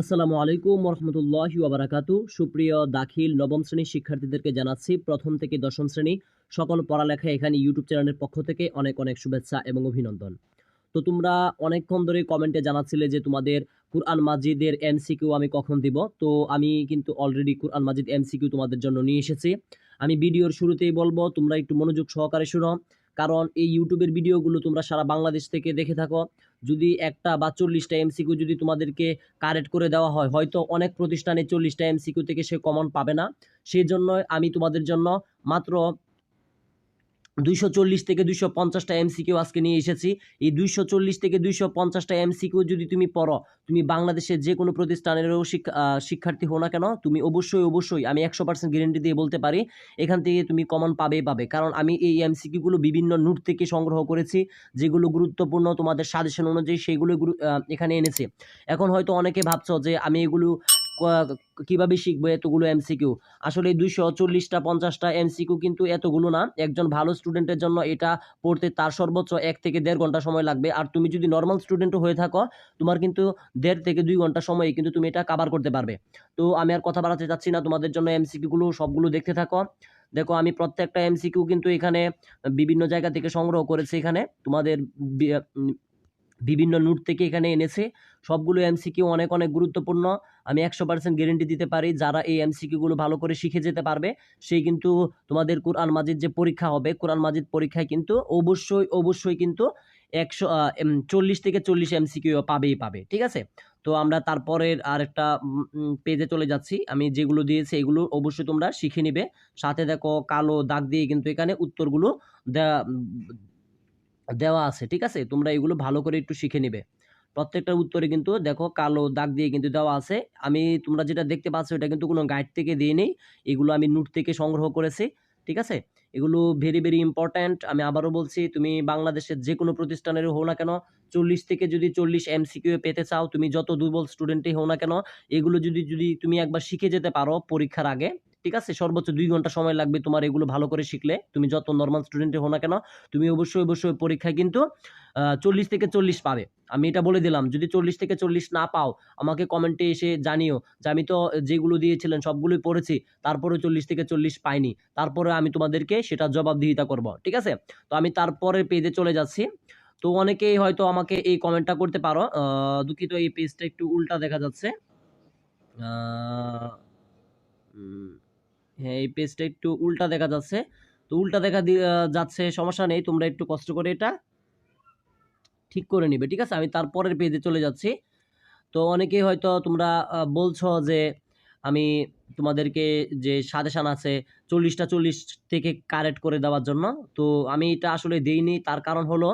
আসসালামু আলাইকুম রহমতুল্লাহি ওবরাকাতু সুপ্রিয় দাখিল নবম শ্রেণির শিক্ষার্থীদেরকে জানাচ্ছি, প্রথম থেকে দশম শ্রেণি সকল পড়ালেখা এখানে ইউটিউব চ্যানেলের পক্ষ থেকে অনেক অনেক শুভেচ্ছা এবং অভিনন্দন। তো তোমরা অনেকক্ষণ ধরে কমেন্টে জানাচ্ছিলে যে তোমাদের কুরআন মাজিদের এমসিকিউ আমি কখন দিব? তো আমি কিন্তু অলরেডি কুরআন মাজিদ এমসিকিউ তোমাদের জন্য নিয়ে এসেছি। আমি ভিডিওর শুরুতেই বলব, তোমরা একটু মনোযোগ সহকারে শুনো। কারণ এই ইউটিউবের ভিডিওগুলো তোমরা সারা বাংলাদেশ থেকে দেখে থাকো। যদি একটা বা চল্লিশটা এমসিকিউ যদি তোমাদেরকে কারেক্ট করে দেওয়া হয়, হয়তো অনেক প্রতিষ্ঠানে চল্লিশটা এমসিকিউ থেকে সে কমন পাবে না। সেই জন্য আমি তোমাদের জন্য মাত্র দুইশো চল্লিশ থেকে দুইশো পঞ্চাশটা এমসিকিউ আজকে নিয়ে এসেছি। এই দুইশো চল্লিশ থেকে দুইশো পঞ্চাশটা এমসিকিউ যদি তুমি পড়ো, তুমি বাংলাদেশের যে কোনো প্রতিষ্ঠানেরও শিক্ষা শিক্ষার্থী হো না কেন, তুমি অবশ্যই অবশ্যই আমি একশো পার্সেন্ট গ্যারেন্টি দিয়ে বলতে পারি, এখান থেকে তুমি কমন পাবেই পাবে। কারণ আমি এই এমসিকিউগুলো বিভিন্ন নোট থেকে সংগ্রহ করেছি, যেগুলো গুরুত্বপূর্ণ তোমাদের সাজেশন অনুযায়ী সেইগুলো এখানে এনেছি। এখন হয়তো অনেকে ভাবছ যে আমি এগুলো কীভাবে শিখব এতগুলো এমসিকিউ আসলে দুইশো চল্লিশটা, পঞ্চাশটা এমসিকিউ কিন্তু এতগুলো না। একজন ভালো স্টুডেন্টের জন্য এটা পড়তে তার সর্বোচ্চ এক থেকে দেড় ঘণ্টা সময় লাগবে। আর তুমি যদি নর্মাল স্টুডেন্টও হয়ে থাকো, তোমার কিন্তু দেড় থেকে দুই ঘণ্টা সময়ে কিন্তু তুমি এটা কাভার করতে পারবে। তো আমি আর কথা বাড়াতে চাচ্ছি না, তোমাদের জন্য এমসিকিউগুলো সবগুলো দেখতে থাকো। দেখো, আমি প্রত্যেকটা এমসিকিউ কিন্তু এখানে বিভিন্ন জায়গা থেকে সংগ্রহ করেছি এখানে। তোমাদের বিভিন্ন নোট থেকে এখানে এনেছে। সবগুলো এমসিকিউ অনেক অনেক গুরুত্বপূর্ণ। আমি একশো পার্সেন্ট গ্যারেন্টি দিতে পারি যারা এই এমসিকিউগুলো ভালো করে শিখে যেতে পারবে। সেই কিন্তু তোমাদের কোরআন মাজিদ যে পরীক্ষা হবে, কোরআন মাজিদ পরীক্ষায় কিন্তু অবশ্যই অবশ্যই কিন্তু একশো চল্লিশ থেকে চল্লিশ এমসিকিউ পাবেই পাবে, ঠিক আছে? তো আমরা তারপরের আরেকটা পেজে চলে যাচ্ছি। আমি যেগুলো দিয়েছি এগুলো অবশ্যই তোমরা শিখে নিবে। সাথে দেখো কালো দাগ দিয়ে কিন্তু এখানে উত্তরগুলো দেওয়া আছে, ঠিক আছে? তোমরা এগুলো ভালো করে একটু শিখে নিবে। প্রত্যেকটার উত্তরে কিন্তু দেখো কালো দাগ দিয়ে কিন্তু দেওয়া আছে। আমি তোমরা যেটা দেখতে পাচ্ছ এটা কিন্তু কোনো গাইড থেকে দিয়ে নেই এগুলো আমি নোট থেকে সংগ্রহ করেছি, ঠিক আছে? এগুলো ভেরি ভেরি ইম্পর্ট্যান্ট আমি আবারও বলছি, তুমি বাংলাদেশের যে কোনো প্রতিষ্ঠানের হও না কেন, চল্লিশ থেকে যদি চল্লিশ এমসিকিউ পেতে চাও, তুমি যত দুর্বল স্টুডেন্টই হও না কেন, এগুলো যদি যদি তুমি একবার শিখে যেতে পারো পরীক্ষার আগে ঠিক আছে? সর্বোচ্চ দুই ঘণ্টা সময় লাগবে তোমার এগুলো ভালো করে শিখলে। তুমি যত নর্মাল স্টুডেন্টে হও না কেন, তুমি অবশ্যই অবশ্যই পরীক্ষায় কিন্তু চল্লিশ থেকে চল্লিশ পাবে। আমি এটা বলে দিলাম, যদি চল্লিশ থেকে চল্লিশ না পাও, আমাকে কমেন্টে এসে জানিও যে আমি তো যেগুলো দিয়েছিলেন সবগুলোই পড়েছি তারপরে চল্লিশ থেকে চল্লিশ পাইনি। তারপরে আমি তোমাদেরকে সেটা জবাবদিহিতা করব, ঠিক আছে? তো আমি তারপরে পেজে চলে যাচ্ছি। তো অনেকেই হয়তো আমাকে এই কমেন্টটা করতে পারো। দুঃখিত এই পেজটা একটু উল্টা দেখা যাচ্ছে। হ্যাঁ এই পেজটা একটু উল্টা দেখা যাচ্ছে। তো উল্টা দেখা যাচ্ছে, সমস্যা নেই, তোমরা একটু কষ্ট করে এটা ঠিক করে নিবে, ঠিক আছে? আমি তারপরের পেজে চলে যাচ্ছি। তো অনেকেই হয়তো তোমরা বলছো যে আমি তোমাদেরকে যে সাজেশান আছে, চল্লিশটা চল্লিশ থেকে কারেক্ট করে দেওয়ার জন্য। তো আমি এটা আসলে দিইনি, তার কারণ হলো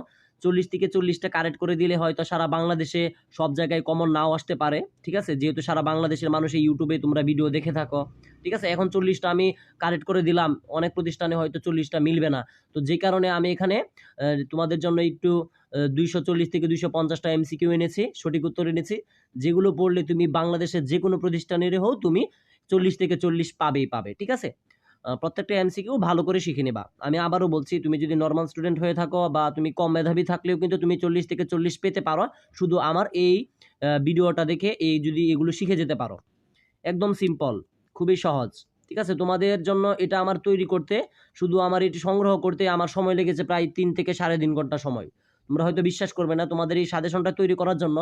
চল্লিশ থেকে চল্লিশটা কারেক্ট করে দিলে হয়তো সারা বাংলাদেশে সব জায়গায় কমন নাও আসতে পারে, ঠিক আছে? যেহেতু সারা বাংলাদেশের মানুষ ইউটিউবে তোমরা ভিডিও দেখে থাকো, ঠিক আছে? এখন চল্লিশটা আমি কারেক্ট করে দিলাম, অনেক প্রতিষ্ঠানে হয়তো চল্লিশটা মিলবে না। তো যে কারণে আমি এখানে তোমাদের জন্য একটু দুইশো চল্লিশ থেকে দুইশো পঞ্চাশটা এমসিকিউ এনেছি, সঠিক উত্তর এনেছি। যেগুলো পড়লে তুমি বাংলাদেশের যে কোনো প্রতিষ্ঠানের হও, তুমি চল্লিশ থেকে চল্লিশ পাবেই পাবে, ঠিক আছে? প্রত্যেকটা এমসিকিউ ভালো করে শিখে নেবা। আমি আবারও বলছি, তুমি যদি নর্মাল স্টুডেন্ট হয়ে থাকো বা তুমি কম মেধাবী থাকলেও কিন্তু তুমি চল্লিশ থেকে চল্লিশ পেতে পারো। শুধু আমার এই ভিডিওটা দেখে এই যদি এগুলো শিখে যেতে পারো। একদম সিম্পল খুবই সহজ, ঠিক আছে? তোমাদের জন্য এটা আমার তৈরি করতে, শুধু আমার এটি সংগ্রহ করতে আমার সময় লেগেছে প্রায় তিন থেকে সাড়ে তিন ঘণ্টা সময়। তোমরা হয়তো বিশ্বাস করবে না, তোমাদের এই সাজেশনটা তৈরি করার জন্য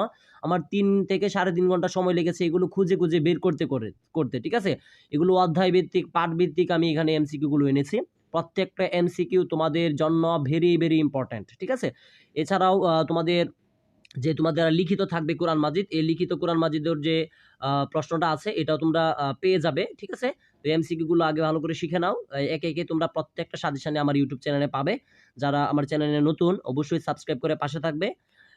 আমার তিন থেকে সাড়ে তিন ঘণ্টা সময় লেগেছে এগুলো খুঁজে খুঁজে বের করতে করে, করতে, ঠিক আছে? এগুলো অধ্যায় ভিত্তিক পাঠ ভিত্তিক আমি এখানে এমসিকিউগুলো এনেছি। প্রত্যেকটা এমসিকিউ তোমাদের জন্য ভেরি ভেরি ইম্পর্ট্যান্ট ঠিক আছে? এছাড়াও তোমাদের যে তোমাদের লিখিত থাকবে কোরআন মাজিদ, এই লিখিত কোরআন মাজিদের যে প্রশ্নটা আছে, এটাও তোমরা পেয়ে যাবে, ঠিক আছে? তো এমসিকিউ গুলো আগে ভালো করে শিখে নাও। একে একে তোমরা প্রত্যেকটা সাজেশনে আমার ইউটিউব চ্যানেলে পাবে। যারা আমার চ্যানেলে নতুন, অবশ্যই সাবস্ক্রাইব করে পাশে থাকবে।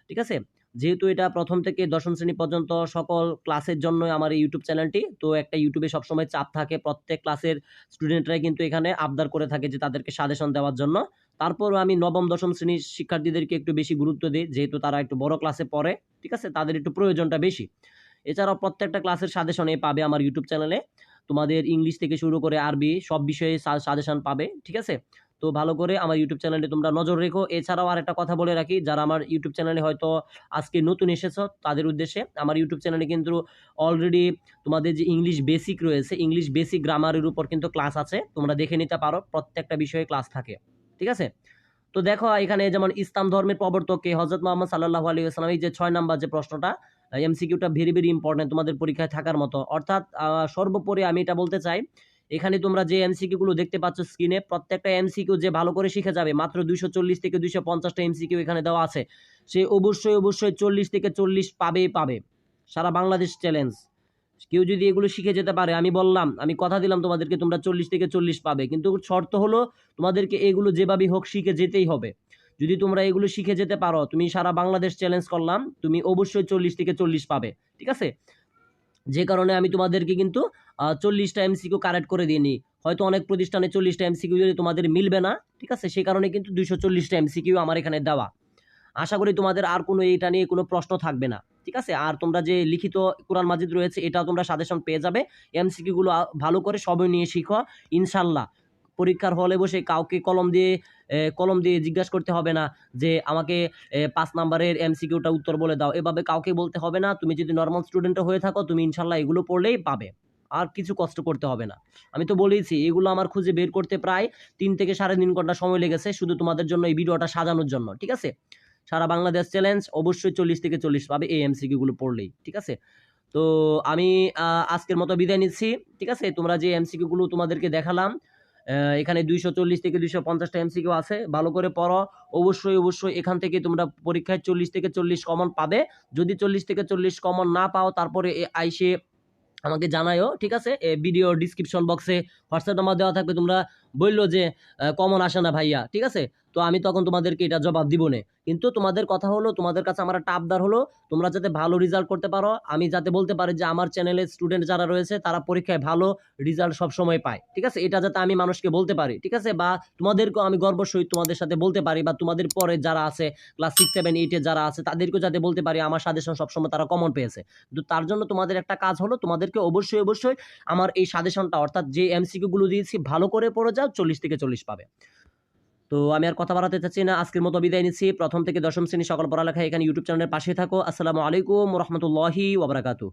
ঠিক আছে? যেহেতু এটা প্রথম থেকে দশম শ্রেণি পর্যন্ত সকল ক্লাসের জন্য আমার এই ইউটিউব চ্যানেলটি তো একটা ইউটিউবে সবসময় চাপ থাকে। প্রত্যেক ক্লাসের স্টুডেন্টরাই কিন্তু এখানে আবদার করে থাকে যে তাদেরকে সাজেশন দেওয়ার জন্য। তারপরও আমি নবম, দশম শ্রেণির শিক্ষার্থীদেরকে একটু বেশি গুরুত্ব দিই, যেহেতু তারা একটু বড় ক্লাসে পড়ে। ঠিক আছে? তাদের একটু প্রয়োজনটা বেশি। এছাড়াও প্রত্যেকটা ক্লাসের সাজেশনে পাবে আমার ইউটিউব চ্যানেলে তোমাদের ইংলিশ থেকে শুরু করে আরবি সব বিষয়ে সাজেশন পাবে, ঠিক আছে? তো ভালো করে আমার ইউটিউব চ্যানেলে তোমরা নজর রেখো। এছাড়াও আর একটা কথা বলে রাখি, যারা আমার ইউটিউব চ্যানেলে হয়তো আজকে নতুন এসেছ, তাদের উদ্দেশ্যে আমার ইউটিউব চ্যানেলে কিন্তু অলরেডি তোমাদের যে ইংলিশ বেসিক রয়েছে ইংলিশ বেসিক গ্রামারের উপর কিন্তু ক্লাস আছে, তোমরা দেখে নিতে পারো, প্রত্যেকটা বিষয়ে ক্লাস থাকে, ঠিক আছে? তো দেখো, এখানে যেমন ইসলাম ধর্মের প্রবর্তককে হজরত মোহাম্মদ সাল্লাহ আলী আসলাম এই যে ছয় নাম্বার যে প্রশ্নটা এমসিকিউটা ভেরি ভেরি ইম্পর্টেন্ট তোমাদের পরীক্ষায় থাকার মতো। অর্থাৎ সর্বোপরি আমি এটা বলতে চাই, এখানে তোমরা যে এমসিকিউ গুলো দেখতে পাচ্ছ স্ক্রিনে প্রত্যেকটা এমসিকিউ যে ভালো করে শিখে যাবে, মাত্র দুইশো চল্লিশ থেকে দুইশো পঞ্চাশটা এমসিকিউ এখানে দেওয়া আছে, সে অবশ্যই অবশ্যই চল্লিশ থেকে চল্লিশ পাবেই পাবে। সারা বাংলাদেশ চ্যালেঞ্জ কেউ যদি এগুলো শিখে যেতে পারে, আমি বললাম, আমি কথা দিলাম তোমাদেরকে, তোমরা চল্লিশ থেকে চল্লিশ পাবে। কিন্তু শর্ত হলো, তোমাদেরকে এগুলো যেভাবেই হোক শিখে যেতেই হবে। যদি তোমরা এগুলো শিখে যেতে পারো, তুমি সারা বাংলাদেশ চ্যালেঞ্জ করলাম, তুমি অবশ্যই চল্লিশ থেকে চল্লিশ পাবে, ঠিক আছে? যে কারণে আমি তোমাদেরকে কিন্তু চল্লিশটা এমসিকিউ কারেক্ট করে দিইনি। হয়তো অনেক প্রতিষ্ঠানে চল্লিশটা এমসিকিউ যদি তোমাদের মিলবে না, ঠিক আছে? সেই কারণে কিন্তু দুইশো চল্লিশটা এমসিকিউ আমার এখানে দেওয়া। আশা করি তোমাদের আর কোনো এইটা নিয়ে কোনো প্রশ্ন থাকবে না, ঠিক আছে? আর তোমরা যে লিখিত কোরআন মাজিদ রয়েছে, এটাও তোমরা সাজেশন পেয়ে যাবে। এমসিকিউগুলো ভালো করে সবই নিয়ে শিখো, ইনশাল্লাহ। পরীক্ষার হলে বসে কাউকে কলম দিয়ে কলম দিয়ে জিজ্ঞাসা করতে হবে না যে আমাকে পাঁচ নাম্বারের এমসিকিউটা উত্তর বলে দাও। এভাবে কাউকে বলতে হবে না। তুমি যদি নর্মাল স্টুডেন্টও হয়ে থাকো, তুমি ইনশাল্লাহ এগুলো পড়লেই পাবে। আর কিছু কষ্ট করতে হবে না। আমি তো বলেইছি, এগুলো আমার খুঁজে বের করতে প্রায় তিন থেকে সাড়ে তিন ঘণ্টা সময় লেগেছে শুধু তোমাদের জন্য এই ভিডিওটা সাজানোর জন্য, ঠিক আছে? সারা বাংলাদেশ চ্যালেঞ্জ অবশ্যই চল্লিশ থেকে চল্লিশ পাবে এই এম এমসিকিউগুলো পড়লেই, ঠিক আছে? তো আমি আজকের মতো বিদায় নিচ্ছি, ঠিক আছে? তোমরা যে এম এমসিকিউগুলো তোমাদেরকে দেখালাম এখানে দুইশো চল্লিশ থেকে দুইশো পঞ্চাশটা এমসিকিউ আছে। ভালো করে পড়ো। অবশ্যই অবশ্যই এখান থেকে তোমরা পরীক্ষায় চল্লিশ থেকে চল্লিশ কমন পাবে। যদি চল্লিশ থেকে চল্লিশ কমন না পাও, তারপরে আইসে আমাকে জানায়ও, ঠিক আছে? ভিডিও ডিসক্রিপশন বক্সে হোয়াটসঅ্যাপ নাম্বার দেওয়া থাকবে তোমরা। বলল যে কমন আসে না ভাইয়া, ঠিক আছে? তো আমি তখন তোমাদেরকে এটা জবাব দিব না। কিন্তু তোমাদের কথা হলো, তোমাদের কাছে আমার একটা আবদার হলো, তোমরা যাতে ভালো রেজাল্ট করতে পারো, আমি যাতে বলতে পারি যে, আমার চ্যানেলের স্টুডেন্ট যারা রয়েছে, তারা পরীক্ষায় ভালো রেজাল্ট সবসময় পায়, ঠিক আছে? এটা যাতে আমি মানুষকে বলতে পারি, ঠিক আছে? বা তোমাদেরকেও আমি গর্ব সহিত তোমাদের সাথে বলতে পারি, বা তোমাদের পরে যারা আছে ক্লাস সিক্স সেভেন এইটে যারা আছে, তাদেরকেও যাতে বলতে পারি, আমার সাজেশন সবসময় তারা কমন পেয়েছে। কিন্তু তার জন্য তোমাদের একটা কাজ হলো, তোমাদেরকে অবশ্যই অবশ্যই আমার এই সাজেশনটা অর্থাৎ যে এমসিকিউ গুলো দিয়েছি, ভালো করে পড়ে যাও, চল্লিশ থেকে চল্লিশ পাবে। তো আমি আর কথা বাড়াতে চাচ্ছি না, আজকের মতো বিদায় নিচ্ছি। প্রথম থেকে দশম শ্রেণি সকল পড়ালেখা এখানে ইউটিউব চ্যানেলের পাশে থাকো। আসসালামু আলাইকুম রহমতুল্লাহি ওবরাকাতু